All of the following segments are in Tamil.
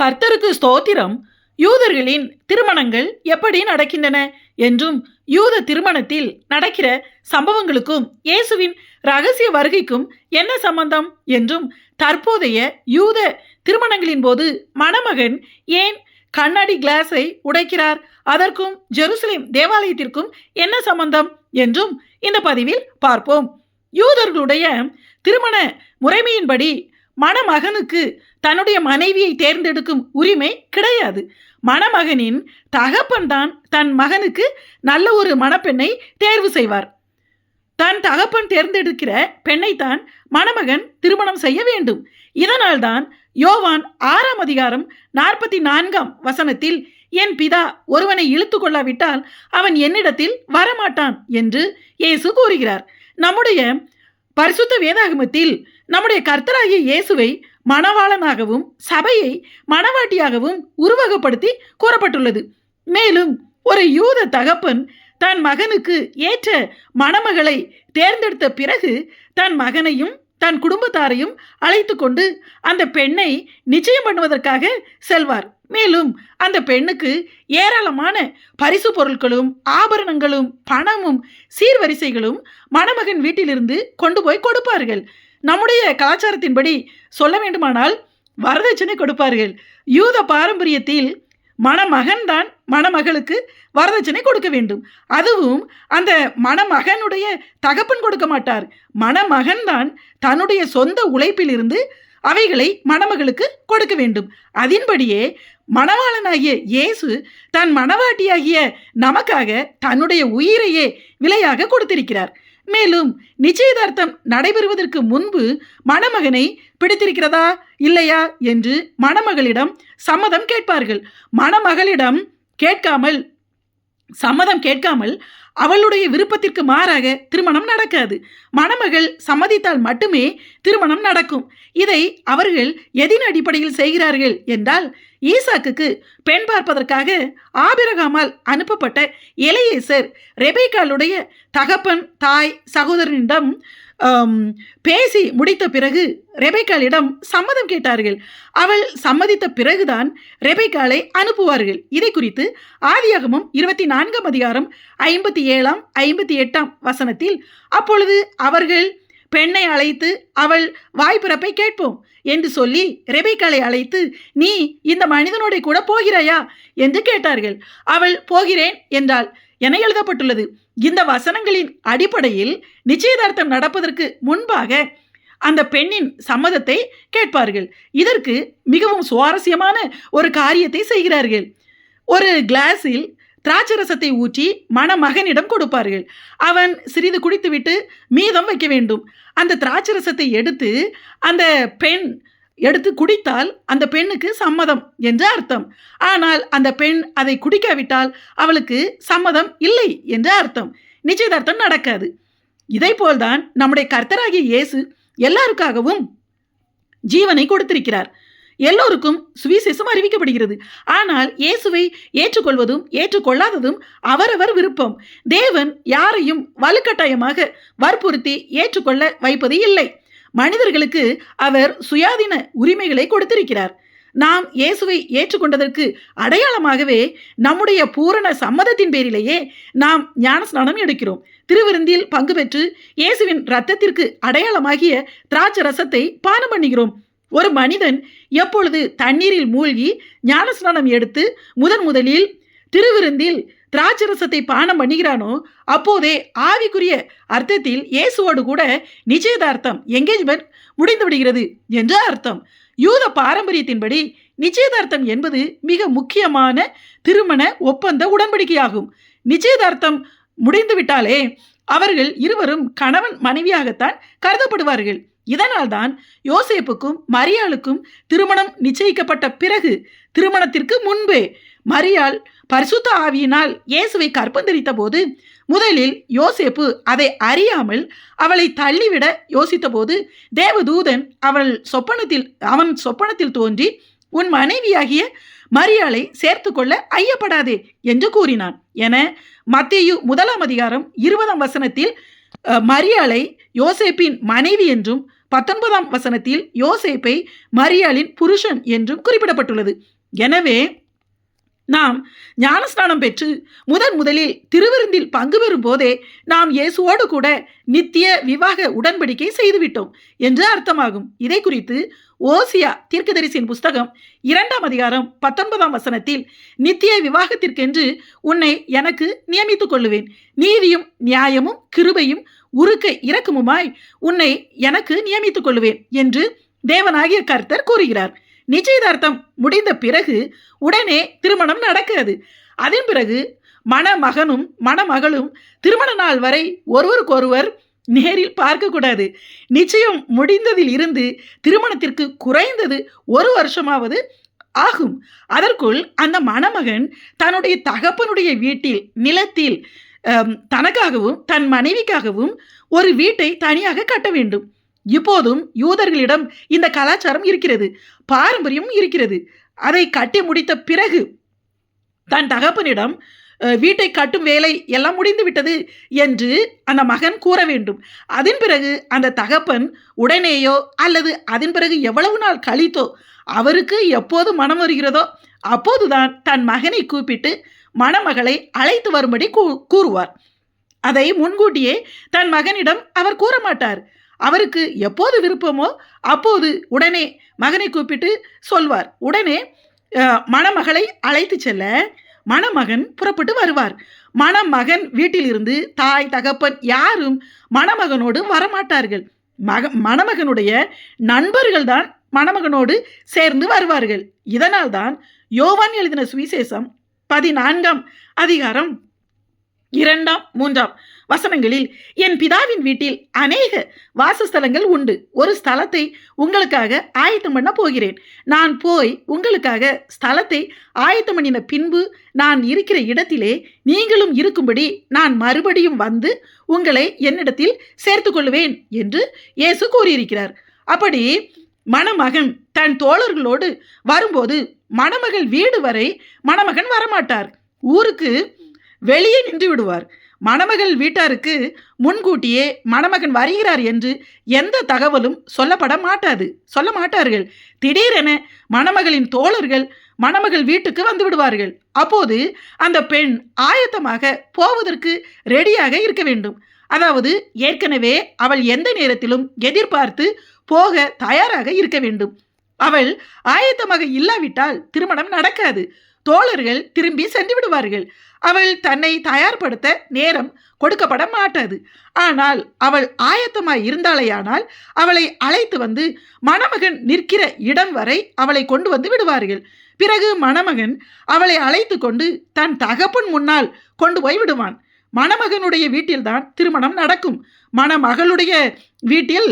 கர்த்தருக்கு ஸ்தோத்திரம். யூதர்களின் திருமணங்கள் எப்படி நடக்கின்றன என்றும் யூத திருமணத்தில் நடக்கிற சம்பவங்களுக்கும் இயேசுவின் ரகசிய வருகைக்கும் என்ன சம்பந்தம் என்றும் தற்போதைய யூத திருமணங்களின் போது மணமகன் ஏன் கண்ணாடி கிளாஸை உடைக்கிறார்? அதற்கும் ஜெருசலேம் தேவாலயத்திற்கும் என்ன சம்பந்தம் என்றும் இந்த பதிவில் பார்ப்போம். யூதர்களுடைய திருமண முறைமையின்படி மணமகனுக்கு தன்னுடைய மனைவியை தேர்ந்தெடுக்கும் உரிமை கிடையாது. மணமகனின் தகப்பன்தான் தன் மகனுக்கு நல்ல ஒரு மணப்பெண்ணை தேர்வு செய்வார். தன் தகப்பன் தேர்ந்தெடுக்கிற பெண்ணைத்தான் மணமகன் திருமணம் செய்ய வேண்டும். இதனால்தான் யோவான் ஆறாம் அதிகாரம் நாற்பத்தி நான்காம் வசனத்தில் என் பிதா ஒருவனை இழுத்து கொள்ளாவிட்டால் அவன் என்னிடத்தில் வரமாட்டான் என்று இயேசு கூறுகிறார். நம்முடைய பரிசுத்த வேதாகமத்தில் நம்முடைய கர்த்தராகிய இயேசுவை மணவாளனாகவும் சபையை மணவாட்டியாகவும் உருவகப்படுத்தி கூறப்பட்டுள்ளது. மேலும் ஒரு யூத தகப்பன் தன் மகனுக்கு ஏற்ற மணமகளை தேர்ந்தெடுத்த பிறகு தன் மகனையும் தன் குடும்பத்தாரையும் அழைத்து கொண்டு அந்த பெண்ணை நிச்சயம் பண்ணுவதற்காக செல்வார். மேலும் அந்த பெண்ணுக்கு ஏராளமான பரிசு பொருட்களும் ஆபரணங்களும் பணமும் சீர்வரிசைகளும் மணமகன் வீட்டிலிருந்து கொண்டு போய் கொடுப்பார்கள். நம்முடைய கலாச்சாரத்தின்படி சொல்ல வேண்டுமானால் வரதட்சணை கொடுப்பார்கள். யூத பாரம்பரியத்தில் மணமகன்தான் மணமகளுக்கு வரதட்சணை கொடுக்க வேண்டும். அதுவும் அந்த மணமகனுடைய தகப்பன் கொடுக்க மாட்டார். மணமகன்தான் தன்னுடைய சொந்த உழைப்பிலிருந்து அவைகளை மணமகளுக்கு கொடுக்க வேண்டும். அதன்படியே மணவாளனாகிய இயேசு தன் மணவாட்டியாகிய நமக்காக தன்னுடைய உயிரையே விலையாக கொடுத்திருக்கிறார். மேலும் நிச்சயதார்த்தம் நடைபெறுவதற்கு முன்பு மணமகனை பிடித்திருக்கிறதா இல்லையா என்று மணமகளிடம் சம்மதம் கேட்பார்கள். மணமகளிடம் கேட்காமல் சம்மதம் கேட்காமல் அவளுடைய விருப்பத்திற்கு மாறாக திருமணம் நடக்காது. மணமகள் சம்மதித்தால் மட்டுமே திருமணம் நடக்கும். இதை அவர்கள் எதின் அடிப்படையில் செய்கிறார்கள் என்றால் ஈசாக்குக்கு பெண் பார்ப்பதற்காக ஆபிரகாமால் அனுப்பப்பட்ட எலையேசர் ரெபேக்காளுடைய தகப்பன் தாய் சகோதரனிடம் பேசி முடித்த பிறகு ரெபேக்காளிடம் சம்மதம் கேட்டார்கள். அவள் சம்மதித்த பிறகுதான் ரெபேக்காளை அனுப்புவார்கள். இதை குறித்து ஆதியாகமும் இருபத்தி நான்காம் அதிகாரம் ஐம்பத்தி ஏழாம் ஐம்பத்தி எட்டாம் வசனத்தில் அப்பொழுது அவர்கள் பெண்ணை அழைத்து அவள் வாய்ப்பிறப்பை கேட்போம் என்று சொல்லி ரெபேக்காளை அழைத்து நீ இந்த மனிதனோட கூட போகிறாயா? என்று கேட்டார்கள். அவள் போகிறேன் என்றாள். என எழுதப்பட்டுள்ளது. இந்த வசனங்களின் அடிப்படையில் நிச்சயதார்த்தம் நடப்பதற்கு முன்பாக அந்த பெண்ணின் சம்மதத்தை கேட்பார்கள். இதற்கு மிகவும் சுவாரஸ்யமான ஒரு காரியத்தை செய்கிறார்கள். ஒரு கிளாஸில் திராட்சை ரசத்தை ஊற்றி மணமகனிடம் கொடுப்பார்கள். அவன் சிறிது குடித்துவிட்டு மீதம் வைக்க வேண்டும். அந்த திராட்சை ரசத்தை எடுத்து அந்த பெண் எடுத்து குடித்தால் அந்த பெண்ணுக்கு சம்மதம் என்று அர்த்தம். ஆனால் அந்த பெண் அதை குடிக்காவிட்டால் அவளுக்கு சம்மதம் இல்லை என்று அர்த்தம். நிச்சயதார்த்தம் நடக்காது. இதை போல்தான் நம்முடைய கர்த்தராகிய இயேசு எல்லாருக்காகவும் ஜீவனை கொடுத்திருக்கிறார். எல்லோருக்கும் சுவிசேஷம் அறிவிக்கப்படுகிறது. ஆனால் இயேசுவை ஏற்றுக்கொள்வதும் ஏற்றுக்கொள்ளாததும் அவரவர் விருப்பம். தேவன் யாரையும் வலுக்கட்டாயமாக வற்புறுத்தி ஏற்றுக்கொள்ள வைப்பது இல்லை. மனிதர்களுக்கு அவர் சுயாதீன உரிமைகளை கொடுத்திருக்கிறார். நாம் இயேசுவை ஏற்றுக்கொண்டதற்கு அடையாளமாகவே நம்முடைய பூரண சம்மதத்தின் பேரிலேயே நாம் ஞானஸ்நானம் எடுக்கிறோம். திருவிருந்தில் பங்கு பெற்று இயேசுவின் இரத்தத்திற்கு அடையாளமாகிய திராட்சை ரசத்தை பானம் பண்ணுகிறோம். ஒரு மனிதன் எப்பொழுது தண்ணீரில் மூழ்கி ஞானஸ்நானம் எடுத்து முதன் முதலில் திருவிருந்தில் திராட்சரசத்தை பானம் பண்ணுகிறானோ அப்போதே ஆவிக்குரிய அர்த்தத்தில் இயேசுவோடு கூட நிச்சயதார்த்தம் என்கேஜ்மெண்ட் முடிந்து விடுகிறது என்று அர்த்தம். யூத பாரம்பரியத்தின்படி நிச்சயதார்த்தம் என்பது மிக முக்கியமான திருமண ஒப்பந்த உடன்படிக்கையாகும். நிச்சயதார்த்தம் முடிந்துவிட்டாலே அவர்கள் இருவரும் கணவன் மனைவியாகத்தான் கருதப்படுவார்கள். இதனால்தான் யோசேப்புக்கும் மரியாளுக்கும் திருமணம் நிச்சயிக்கப்பட்ட பிறகு திருமணத்திற்கு முன்பே மரியாள் பரிசுத்த ஆவியினால் இயேசுவை கற்பந்தரித்த போது முதலில் யோசேப்பு அதை அறியாமல் அவளை தள்ளிவிட யோசித்தபோது தேவதூதன் அவள் சொப்பனத்தில் அவன் சொப்பனத்தில் தோன்றி உன் மனைவியாகிய மரியாளை சேர்த்து கொள்ள ஐயப்படாதே என்று கூறினான். என மத்தியு முதலாம் அதிகாரம் இருபதாம் வசனத்தில் மரியாளை யோசேப்பின் மனைவி என்றும் பத்தொன்பதாம் வசனத்தில் யோசேப்பை மரியாளின் புருஷன் என்றும் குறிப்பிடப்பட்டுள்ளது. எனவே நாம் ஞானஸ்நானம் பெற்று முதன் முதலில் திருவிருந்தில் பங்கு பெறும் போதே நாம் இயேசுவோடு கூட நித்திய விவாக உடன்படிக்கை செய்துவிட்டோம் என்று அர்த்தமாகும். இதை குறித்து ஓசியா தீர்க்கதரிசியின் புஸ்தகம் இரண்டாம் அதிகாரம் பத்தொன்பதாம் வசனத்தில் நித்திய விவாகத்திற்கென்று உன்னை எனக்கு நியமித்துக் கொள்ளுவேன். நீதியும் நியாயமும் கிருபையும் உருக்க இறக்குமுமாய் உன்னை எனக்கு நியமித்துக் கொள்வேன் என்று தேவனாகிய கர்த்தர் கூறுகிறார். நிச்சயதார்த்தம் முடிந்த பிறகு உடனே திருமணம் நடக்கிறது. அதன் பிறகு மணமகனும் மணமகளும் திருமண நாள் வரை ஒருவருக்கொருவர் நேரில் பார்க்கக்கூடாது. நிச்சயம் முடிந்ததில் இருந்து திருமணத்திற்கு குறைந்தது ஒரு வருஷமாவது ஆகும். அதற்குள் அந்த மணமகன் தன்னுடைய தகப்பனுடைய வீட்டில் நிலத்தில் தனக்காகவும் தன் மனைவிக்காகவும் ஒரு வீட்டை தனியாக கட்ட வேண்டும். இப்போதும் யூதர்களிடம் இந்த கலாச்சாரம் இருக்கிறது பாரம்பரியம் இருக்கிறது. அதை கட்டி முடித்த பிறகு தன் தகப்பனிடம் வீட்டை கட்டும் வேலை எல்லாம் முடிந்து விட்டது என்று அந்த மகன் கூற வேண்டும். அதன் பிறகு அந்த தகப்பன் உடனேயோ அல்லது அதன் பிறகு எவ்வளவு நாள் கழித்தோ அவருக்கு எப்போது மனம் வருகிறதோ அப்போதுதான் தன் மகனை கூப்பிட்டு மணமகளை அழைத்து வரும்படி கூ- கூறுவார். அதை முன்கூட்டியே தன் மகனிடம் அவர் கூற மாட்டார் அவருக்கு எப்போது விருப்பமோ அப்போது உடனே மகனை கூப்பிட்டு சொல்வார். உடனே மணமகளை அழைத்து செல்ல மணமகன் புறப்பட்டு வருவார். மணமகன் வீட்டிலிருந்து தாய் தகப்பன் யாரும் மணமகனோடு வரமாட்டார்கள். மக மணமகனுடைய நண்பர்கள் தான் மணமகனோடு சேர்ந்து வருவார்கள். இதனால்தான் யோவான் எழுதின சுவிசேஷம் பதினான்காம் அதிகாரம். இரண்டாம் மூன்றாம் வசனங்களில் என் பிதாவின் வீட்டில் அநேக வாசஸ்தலங்கள் உண்டு. ஒரு ஸ்தலத்தை உங்களுக்காக ஆயத்தம் பண்ண போகிறேன். நான் போய் உங்களுக்காக ஸ்தலத்தை ஆயத்தம் பண்ணின பின்பு நான் இருக்கிற இடத்திலே நீங்களும் இருக்கும்படி நான் மறுபடியும் வந்து உங்களை என்னிடத்தில் சேர்த்து கொள்வேன் என்று இயேசு கூறியிருக்கிறார். அப்படி மணமகன் தன் தோழர்களோடு வரும்போது மணமகள் வீடு வரை மணமகன் வரமாட்டார். ஊருக்கு வெளியே நின்று விடுவார். மணமகள் வீட்டாருக்கு முன்கூட்டியே மணமகன் வருகிறார் என்று எந்த தகவலும் சொல்லப்பட மாட்டாது. சொல்ல மாட்டார்கள். திடீரென மணமகளின் தோழர்கள் மணமகள் வீட்டுக்கு வந்து விடுவார்கள். அப்போது அந்த பெண் ஆயத்தமாக போவதற்கு ரெடியாக இருக்க வேண்டும். அதாவது ஏற்கனவே அவள் எந்த நேரத்திலும் எதிர்பார்த்து போக தயாராக இருக்க வேண்டும். அவள் ஆயத்தமாக இல்லாவிட்டால் திருமணம் நடக்காது. தோழர்கள் திரும்பி சென்று விடுவார்கள். அவள் தன்னை தயார்படுத்த நேரம் கொடுக்கப்பட மாட்டாது. ஆனால் அவள் ஆயத்தமாய் இருந்தாளேயானால் அவளை அழைத்து வந்து மணமகன் நிற்கிற இடம் வரை அவளை கொண்டு வந்து விடுவார்கள். பிறகு மணமகன் அவளை அழைத்து கொண்டு தன் தகப்பன் முன்னால் கொண்டு போய் விடுவான். மணமகனுடைய வீட்டில்தான் திருமணம் நடக்கும். மணமகளுடைய வீட்டில்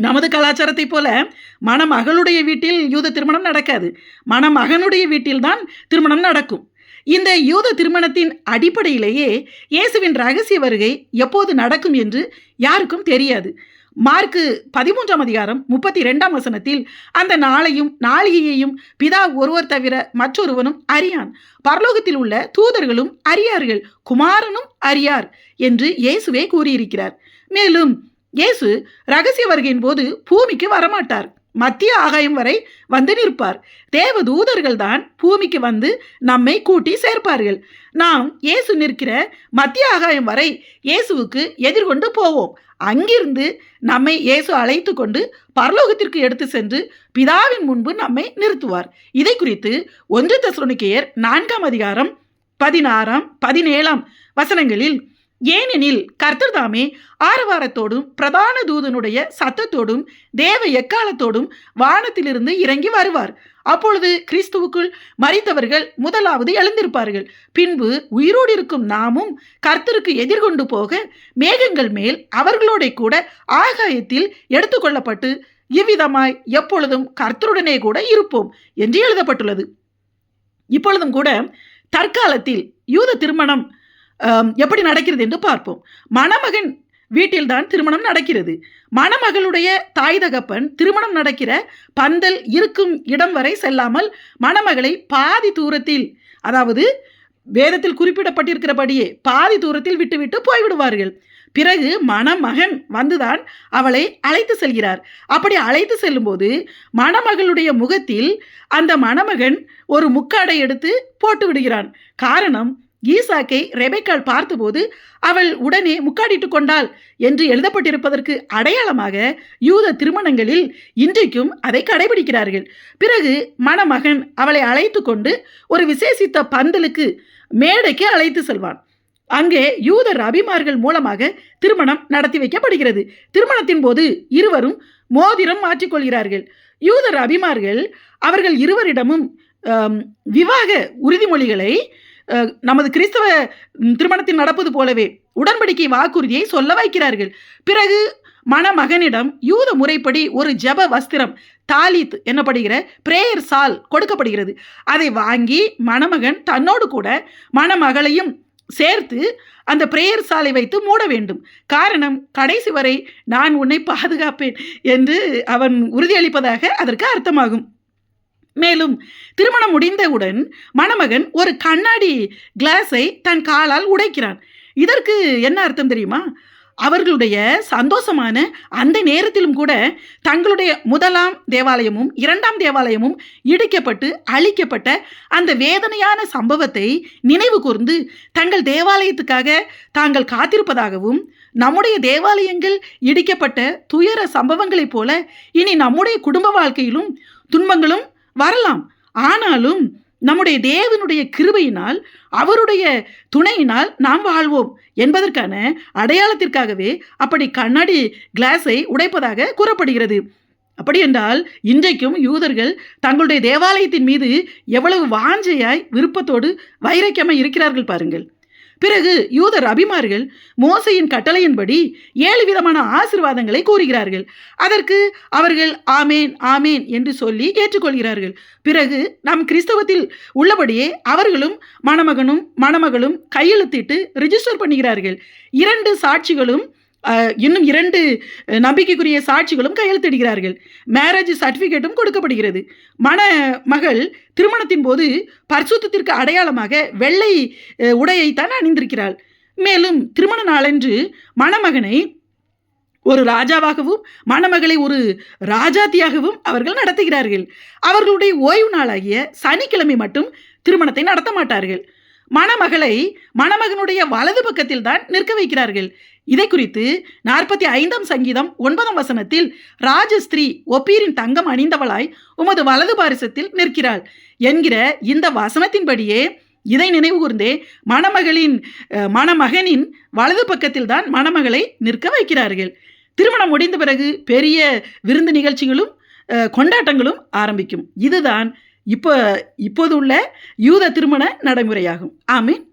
நமது கலாச்சாரத்தைப் போல மணமகளுடைய வீட்டில் யூத திருமணம் நடக்காது. மணமகனுடைய வீட்டில்தான் திருமணம் நடக்கும். இந்த யூத திருமணத்தின் அடிப்படையிலேயே இயேசுவின் ரகசிய வருகை எப்போது நடக்கும் என்று யாருக்கும் தெரியாது. மார்க்கு பதிமூன்றாம் அதிகாரம் முப்பத்தி ரெண்டாம் வசனத்தில் அந்த நாளையும் நாளிகையையும் பிதா ஒருவர் தவிர மற்றொருவனும் அறியான். பரலோகத்தில் உள்ள தூதர்களும் அறியார்கள். குமாரனும் அறியார் என்று இயேசுவே கூறியிருக்கிறார். மேலும் இயேசு ரகசிய வருகையின் போது பூமிக்கு வரமாட்டார். மத்திய ஆகாயம் வரை வந்து நிற்பார். தேவ தூதர்கள் தான் பூமிக்கு வந்து நம்மை கூட்டி சேர்ப்பார்கள். நாம் இயேசு நிற்கிற மத்திய ஆகாயம் வரை இயேசுவுக்கு எதிர்கொண்டு போவோம். அங்கிருந்து நம்மை இயேசு அழைத்து கொண்டு பரலோகத்திற்கு எடுத்து சென்று பிதாவின் முன்பு நம்மை நிறுத்துவார். இதை குறித்து ஒன்று தெசலோனிக்கேயர் நான்காம் அதிகாரம் பதினாறாம் பதினேழாம் வசனங்களில் ஏனெனில் கர்த்தர் தாமே ஆரவாரத்தோடும் பிரதான தூதனுடைய சத்தத்தோடும் தேவ எக்காலத்தோடும் வானத்திலிருந்து இறங்கி வருவார். அப்பொழுது கிறிஸ்துவுக்குள் மறித்தவர்கள் முதலாவது எழுந்திருப்பார்கள். பின்பு உயிரோடு இருக்கும் நாமும் கர்த்தருக்கு எதிர்கொண்டு போக மேகங்கள் மேல் அவர்களோட கூட ஆகாயத்தில் எடுத்துக்கொள்ளப்பட்டு இவ்விதமாய் எப்பொழுதும் கர்த்தருடனே கூட இருப்போம் என்று எழுதப்பட்டுள்ளது. இப்பொழுதும் கூட தற்காலத்தில் யூத திருமணம் எப்படி நடக்கிறது என்று பார்ப்போம். மணமகன் வீட்டில்தான் திருமணம் நடக்கிறது. மணமகளுடைய தாய் தகப்பன் திருமணம் நடக்கிற பந்தல் இருக்கும் இடம் வரை செல்லாமல் மணமகளை பாதி தூரத்தில் அதாவது வேதத்தில் குறிப்பிடப்பட்டிருக்கிறபடியே பாதி தூரத்தில் விட்டுவிட்டு போய்விடுவார்கள். பிறகு மணமகன் வந்துதான் அவளை அழைத்து செல்கிறார். அப்படி அழைத்து செல்லும்போது மணமகளுடைய முகத்தில் அந்த மணமகன் ஒரு முக்காடை எடுத்து போட்டு விடுகிறான். காரணம் ஈசாக்கை ரெபேக்காள் பார்த்தபோது அவள் உடனே முக்காடிட்டு கொண்டாள் என்று எழுதப்பட்டிருப்பதற்கு அடையாளமாக யூத திருமணங்களில் இன்றைக்கும் அதை கடைபிடிக்கிறார்கள். பிறகு மணமகன் அவளை அழைத்து கொண்டு ஒரு விசேஷித்த பந்தலுக்கு மேடைக்கு அழைத்து செல்வான். அங்கே யூத ரபிமார்கள் மூலமாக திருமணம் நடத்தி வைக்கப்படுகிறது. திருமணத்தின் போது இருவரும் மோதிரம் மாற்றிக்கொள்கிறார்கள். யூதர் அபிமார்கள் அவர்கள் இருவரிடமும் விவாக உறுதிமொழிகளை நமது கிறிஸ்தவ திருமணத்தில் நடப்பது போலவே உடன்படிக்கை வாக்குறுதியை சொல்ல வைக்கிறார்கள். பிறகு மணமகனிடம் யூத முறைப்படி ஒரு ஜெப வஸ்திரம் தாலித் என்னப்படுகிற பிரேயர் சால் கொடுக்கப்படுகிறது. அதை வாங்கி மணமகன் தன்னோடு கூட மணமகளையும் சேர்த்து அந்த பிரேயர் சாலை வைத்து மூட வேண்டும். காரணம் கடைசி வரை நான் உன்னை பாதுகாப்பேன் என்று அவன் உறுதியளிப்பதாக அதற்கு அர்த்தமாகும். மேலும் திருமணம் முடிந்தவுடன் மணமகன் ஒரு கண்ணாடி கிளாஸை தன் காலால் உடைக்கிறான். இதற்கு என்ன அர்த்தம் தெரியுமா? அவர்களுடைய சந்தோஷமான அந்த நேரத்திலும் கூட தங்களுடைய முதலாம் தேவாலயமும் இரண்டாம் தேவாலயமும் இடிக்கப்பட்டு அழிக்கப்பட்ட அந்த வேதனையான சம்பவத்தை நினைவு கூர்ந்து தங்கள் தேவாலயத்துக்காக தாங்கள் காத்திருப்பதாகவும் நம்முடைய தேவாலயங்கள் இடிக்கப்பட்ட துயர சம்பவங்களைப் போல இனி நம்முடைய குடும்ப வாழ்க்கையிலும் துன்பங்களும் வரலாம். ஆனாலும் நம்முடைய தேவனுடைய கிருபையினால் அவருடைய துணையினால் நாம் வாழ்வோம் என்பதற்கான அடையாளத்திற்காகவே அப்படி கண்ணாடி கிளாஸை உடைப்பதாக கூறப்படுகிறது. அப்படி என்றால் இன்றைக்கும் யூதர்கள் தங்களுடைய தேவாலயத்தின் மீது எவ்வளவு வாஞ்சையாய் விருப்பத்தோடு வைரக்கியமாய் இருக்கிறார்கள் பாருங்கள். பிறகு யூதர் அபிமார்கள் மோசையின் கட்டளையின்படி ஏழு விதமான ஆசீர்வாதங்களை கூறுகிறார்கள். அதற்கு அவர்கள் ஆமேன் ஆமேன் என்று சொல்லி ஏற்றுக்கொள்கிறார்கள். பிறகு நம் கிறிஸ்தவத்தில் உள்ளபடியே அவர்களும் மணமகனும் மணமகளும் கையெழுத்திட்டு ரிஜிஸ்டர் பண்ணுகிறார்கள். இரண்டு சாட்சிகளும் இன்னும் இரண்டு நம்பிக்கைக்குரிய சாட்சிகளும் கையெழுத்திடுகிறார்கள் மேரேஜ் சர்டிஃபிகேட்டும் கொடுக்கப்படுகிறது. மணமகள் திருமணத்தின் போது பரிசுத்தத்திற்கு அடையாளமாக வெள்ளை உடையைத்தான் அணிந்திருக்கிறாள். மேலும் திருமண நாளன்று மணமகனை ஒரு ராஜாவாகவும் மணமகளை ஒரு ராஜாத்தியாகவும் அவர்கள் நடத்துகிறார்கள். அவர்களுடைய ஓய்வு நாளாகிய சனிக்கிழமை மட்டும் திருமணத்தை நடத்த மாட்டார்கள். மணமகளை மணமகனுடைய வலது பக்கத்தில் தான் நிற்க வைக்கிறார்கள். இதை குறித்து நாற்பத்தி ஐந்தாம் சங்கீதம் ஒன்பதாம் வசனத்தில் ராஜஸ்திரீ ஒப்பீரின் தங்கம் அணிந்தவளாய் உமது வலது பாரிசத்தில் நிற்கிறாள் என்கிற இந்த வசனத்தின்படியே இதை நினைவு கூர்ந்தே மணமகளின் மணமகனின் வலது பக்கத்தில் தான் மணமகளை நிற்க வைக்கிறார்கள். திருமணம் முடிந்த பிறகு பெரிய விருந்து நிகழ்ச்சிகளும் கொண்டாட்டங்களும் ஆரம்பிக்கும். இதுதான் இப்போ இப்போது உள்ள யூத திருமண நடைமுறையாகும். ஆமீன்.